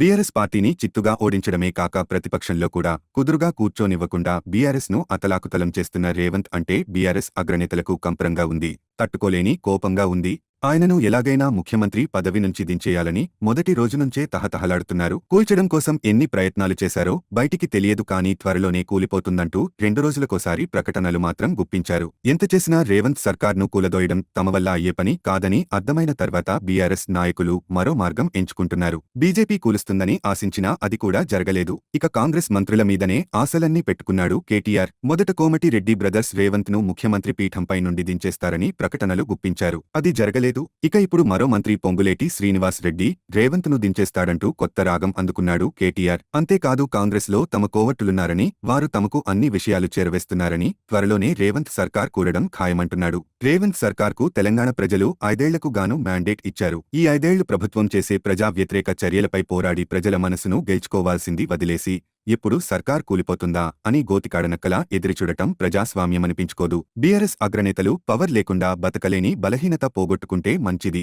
BRS పార్టీని చిత్తుగా ఓడించడమే కాక ప్రతిపక్షంలో కూడా కుదురుగా కూర్చోనివ్వకుండా బీఆర్ఎస్ను అతలాకుతలం చేస్తున్న రేవంత్ అంటే బీఆర్ఎస్ అగ్రనేతలకు కంపరంగా ఉంది. తట్టుకోలేని కోపంగా ఉంది. ఆయనను ఎలాగైనా ముఖ్యమంత్రి పదవి నుంచి దించేయాలని మొదటి రోజు నుంచే తహతహలాడుతున్నారు. కూల్చడం కోసం ఎన్ని ప్రయత్నాలు చేశారో బయటికి తెలియదు కానీ త్వరలోనే కూలిపోతుందంటూ రెండు రోజులకోసారి ప్రకటనలు మాత్రం గుప్పించారు. ఎంత చేసినా రేవంత్ సర్కార్ను కూలదోయడం తమ వల్ల అయ్యే పని కాదని అర్థమైన తర్వాత బీఆర్ఎస్ నాయకులు మరో మార్గం ఎంచుకుంటున్నారు. బీజేపీ కూలుస్తుందని ఆశించినా అది కూడా జరగలేదు. ఇక కాంగ్రెస్ మంత్రుల మీదనే ఆశలన్నీ పెట్టుకున్నాడు కేటీఆర్. మొదట కోమటి రెడ్డి బ్రదర్స్ రేవంత్ను ముఖ్యమంత్రి పీఠంపై నుండి దించేస్తారని ప్రకటనలు గుప్పించారు. అది జరగలేదు. ఇక ఇప్పుడు మరో మంత్రి పొంగులేటి శ్రీనివాస్ రెడ్డి రేవంత్ను దించేస్తాడంటూ కొత్త రాగం అందుకున్నాడు కేటీఆర్. అంతేకాదు కాంగ్రెస్లో తమ కోవట్టులున్నారని వారు తమకు అన్ని విషయాలు చేరవేస్తున్నారని త్వరలోనే రేవంత్ సర్కార్ కూడడం ఖాయమంటున్నాడు. రేవంత్ సర్కార్కు తెలంగాణ ప్రజలు ఐదేళ్ళకు గాను మ్యాండేట్ ఇచ్చారు. ఈ ఐదేళ్ళు ప్రభుత్వం చేసే ప్రజా వ్యతిరేక చర్యలపై పోరాడి ప్రజల మనసును గెలుచుకోవాల్సింది వదిలేసి ఇప్పుడు సర్కార్ కూలిపోతుందా అని గోతికాడనక్కలా ఎదురుచూడటం ప్రజాస్వామ్యమనిపించుకోదు. బీఆర్ఎస్ అగ్రనేతలు పవర్ లేకుండా బతకలేని బలహీనత పోగొట్టుకుంటే మంచిది.